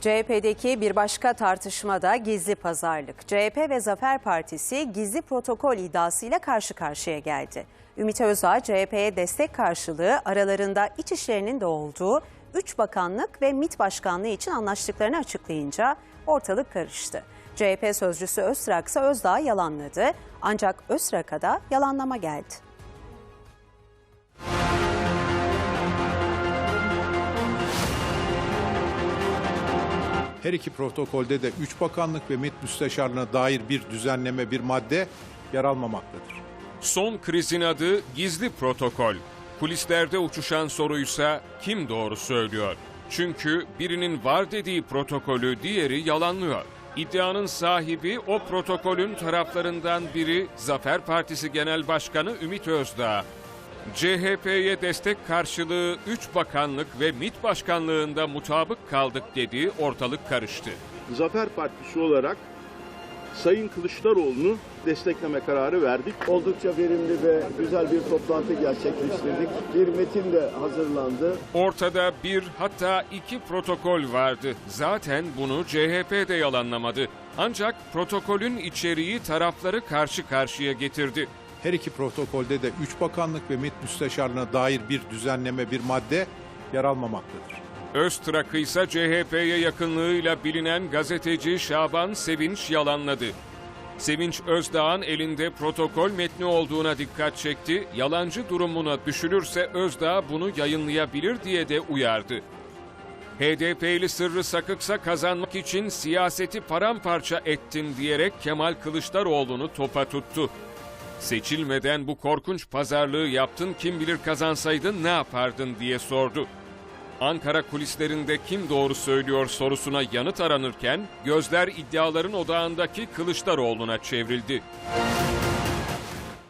CHP'deki bir başka tartışmada gizli pazarlık. CHP ve Zafer Partisi gizli protokol iddiasıyla karşı karşıya geldi. Ümit Özdağ CHP'ye destek karşılığı aralarında iç işlerinin de olduğu 3 bakanlık ve MİT başkanlığı için anlaştıklarını açıklayınca ortalık karıştı. CHP sözcüsü Öztrak ise Özdağ'ı yalanladı ancak Öztrak'a da yalanlama geldi. Her iki protokolde de üç bakanlık ve MİT müsteşarlığına dair bir düzenleme, bir madde yer almamaktadır. Son krizin adı gizli protokol. Kulislerde uçuşan soruysa kim doğru söylüyor? Çünkü birinin var dediği protokolü diğeri yalanlıyor. İddianın sahibi o protokolün taraflarından biri Zafer Partisi Genel Başkanı Ümit Özdağ. CHP'ye destek karşılığı 3 bakanlık ve MİT başkanlığında mutabık kaldık dediği ortalık karıştı. Zafer Partisi olarak Sayın Kılıçdaroğlu'nu destekleme kararı verdik. Oldukça verimli ve güzel bir toplantı gerçekleştirdik. Bir metin de hazırlandı. Ortada bir hatta iki protokol vardı. Zaten bunu CHP de yalanlamadı. Ancak protokolün içeriği tarafları karşı karşıya getirdi. Her iki protokolde de üç bakanlık ve MİT müsteşarlığına dair bir düzenleme, bir madde yer almamaktadır. Öztrak'ı ise CHP'ye yakınlığıyla bilinen gazeteci Şaban Sevinç yalanladı. Sevinç Özdağ'ın elinde protokol metni olduğuna dikkat çekti. Yalancı durumuna düşülürse Özdağ bunu yayınlayabilir diye de uyardı. HDP'li Sırrı Sakıksa kazanmak için siyaseti paramparça ettin diyerek Kemal Kılıçdaroğlu'nu topa tuttu. Seçilmeden bu korkunç pazarlığı yaptın kim bilir kazansaydın ne yapardın diye sordu. Ankara kulislerinde kim doğru söylüyor sorusuna yanıt aranırken gözler iddiaların odağındaki Kılıçdaroğlu'na çevrildi.